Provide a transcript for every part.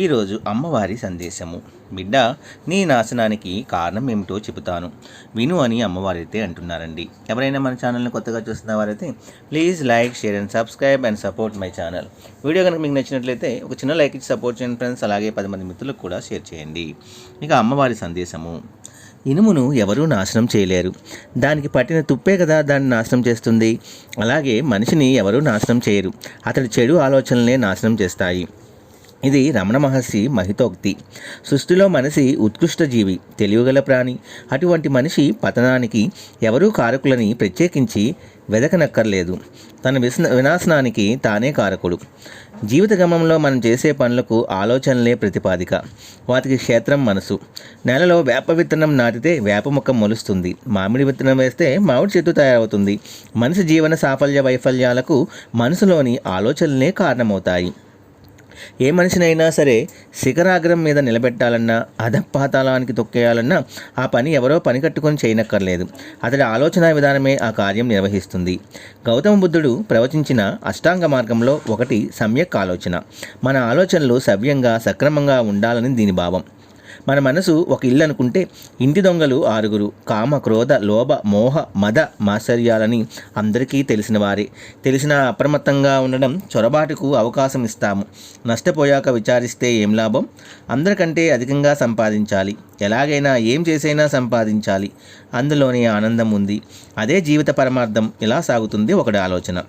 ఈరోజు అమ్మవారి సందేశము. బిడ్డ నీ నాశనానికి కారణం ఏమిటో చెబుతాను. విను అని అమ్మవారైతే అంటున్నారండి. ఎవరైనా మన ఛానల్ని కొత్తగా చూస్తున్న వారైతే please like share and subscribe and support my channel. Video కనుక మీకు నచ్చినట్లయితే ఒక చిన్న లైక్ ఇచ్చి సపోర్ట్ చేయండి ఫ్రెండ్స్. అలాగే పది మంది మిత్రులకు కూడా షేర్ చేయండి. ఇక అమ్మవారి సందేశము. ఇనుమును ఎవరూ నాశనం చేయలేరు. దానికి పట్టిన తుప్పే కదా దాన్ని నాశనం చేస్తుంది. అలాగే మనిషిని ఎవరూ నాశనం చేయరు. అతడి చెడు ఆలోచనలే నాశనం చేస్తాయి. ఇది రమణ మహర్షి మహితోక్తి. సృష్టిలో మనిషి ఉత్కృష్ట జీవి తెలివిగల ప్రాణి. అటువంటి మనిషి పతనానికి ఎవరూ కారకులని ప్రత్యేకించి వెదకనక్కర్లేదు. తన విస్న వినాశనానికి తానే కారకుడు. జీవిత గమంలో మనం చేసే పనులకు ఆలోచనలే ప్రతిపాదిక. వాటికి క్షేత్రం మనసు. నేలలో వేప విత్తనం నాటితే వేప మొక్క మొలుస్తుంది. మామిడి విత్తనం వేస్తే మామిడి చెట్టు తయారవుతుంది. మనిషి జీవన సాఫల్య వైఫల్యాలకు మనసులోని ఆలోచనలే కారణమవుతాయి. ఏ మనిషినైనా సరే శిఖరాగ్రం మీద నిలబెట్టాలన్నా అధపాతాళానికి తొక్కేయాలన్నా ఆ పని ఎవరో పని కట్టుకొని చేయనక్కర్లేదు. అతడి ఆలోచన విధానమే ఆ కార్యం నిర్వహిస్తుంది. గౌతమ బుద్ధుడు ప్రవచించిన అష్టాంగ మార్గంలో ఒకటి సమ్యక్ ఆలోచన. మన ఆలోచనలు సవ్యంగా సక్రమంగా ఉండాలని దీని భావం. మన మనసు ఒక ఇల్లు అనుకుంటే ఇంటి దొంగలు ఆరుగురు. కామ క్రోధ లోభ మోహ మద మాత్సర్యాలని అందరికీ తెలిసిన వారే. తెలిసిన అప్రమత్తంగా ఉండడం చొరబాటుకు అవకాశం ఇస్తాము. నష్టపోయాక విచారిస్తే ఏం లాభం? అందరికంటే అధికంగా సంపాదించాలి. ఎలాగైనా ఏం చేసైనా సంపాదించాలి. అందులోనే ఆనందం ఉంది. అదే జీవిత పరమార్థం. ఇలా సాగుతుంది ఒకటి ఆలోచన.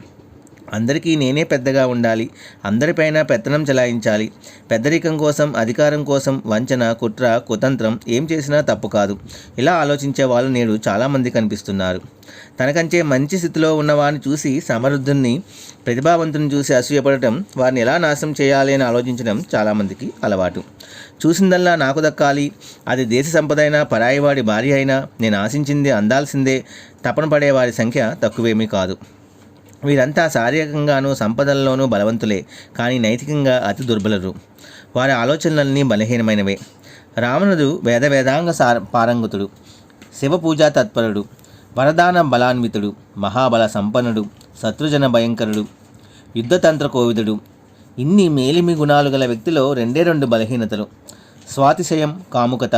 అందరికీ నేనే పెద్దగా ఉండాలి. అందరిపైన పెత్తనం చెలాయించాలి. పెద్దరికం కోసం అధికారం కోసం వంచన కుట్ర కుతంత్రం ఏం చేసినా తప్పు కాదు. ఇలా ఆలోచించే వాళ్ళు నేడు చాలామంది కనిపిస్తున్నారు. తనకంటే మంచి స్థితిలో ఉన్నవారిని చూసి సమృద్ధుని ప్రతిభావంతుని చూసి అసూయపడటం వారిని ఎలా నాశనం చేయాలి అని ఆలోచించడం చాలామందికి అలవాటు. చూసిందల్లా నాకు దక్కాలి. అది దేశ సంపద అయినా పరాయివాడి భార్య అయినా నేను ఆశించింది అందాల్సిందే. తపన పడే వారి సంఖ్య తక్కువేమీ కాదు. వీరంతా శారీరకంగానూ సంపదల్లోనూ బలవంతులే కానీ నైతికంగా అతి దుర్బలరు. వారి ఆలోచనలన్నీ బలహీనమైనవే. రావణుడు వేద వేదాంగ సార పారంగతుడు శివ పూజా తత్పరుడు వరదాన బలాన్వితుడు మహాబల సంపన్నుడు శత్రుజన భయంకరుడు యుద్ధతంత్ర కోవిదుడు. ఇన్ని మేలిమి గుణాలు గల వ్యక్తిలో రెండే రెండు బలహీనతలు. స్వాతిశయం కాముకత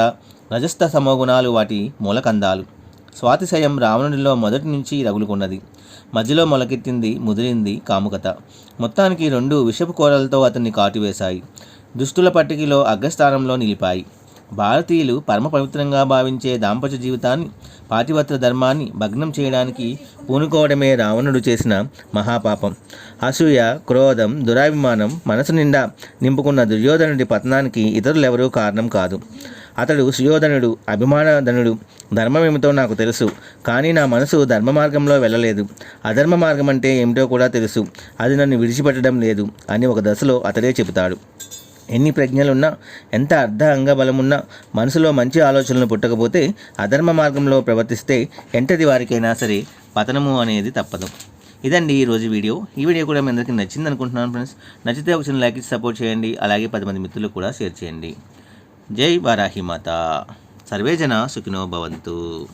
రజస్థ సమోగుణాలు వాటి మూలకందాలు. స్వాతిశయం రావణుడిలో మొదటి నుంచి రగులుకున్నది. మధ్యలో మొలకెత్తింది ముదిరింది కాముకత. మొత్తానికి రెండు విషపు కోరలతో అతన్ని కాటివేశాయి. దుష్టుల పట్టికలో అగ్రస్థానంలో నిలిపాయి. భారతీయులు పరమ పవిత్రంగా భావించే దాంపత్య జీవితాన్ని పాతివత్ర ధర్మాన్ని భగ్నం చేయడానికి పూనుకోవడమే రావణుడు చేసిన మహాపాపం. అసూయ క్రోధం దురాభిమానం మనసు నిండా నింపుకున్న దుర్యోధనుడి పతనానికి ఇతరులెవరూ కారణం కాదు. అతడు సుయోధనుడు అభిమానధనుడు. ధర్మమేమిటో నాకు తెలుసు కానీ నా మనసు ధర్మ మార్గంలో వెళ్ళలేదు. అధర్మ మార్గం అంటే ఏమిటో కూడా తెలుసు అది నన్ను విడిచిపెట్టడం లేదు అని ఒక దశలో అతడే చెబుతాడు. ఎన్ని ప్రజ్ఞలున్నా ఎంత అర్ధ అంగబలమున్నా మనసులో మంచి ఆలోచనలు పుట్టకపోతే అధర్మ మార్గంలో ప్రవర్తిస్తే ఎంతటి వారికైనా సరే పతనము అనేది తప్పదు. ఇదండి ఈరోజు వీడియో. ఈ వీడియో కూడా మీ అందరికీ నచ్చింది అనుకుంటున్నాను ఫ్రెండ్స్. నచ్చితే ఒక చిన్న లైక్ ఇచ్చి సపోర్ట్ చేయండి. అలాగే పది మంది మిత్రులు కూడా షేర్ చేయండి. జై వారాహిమాత సర్వేజన సుఖినో భవంతు.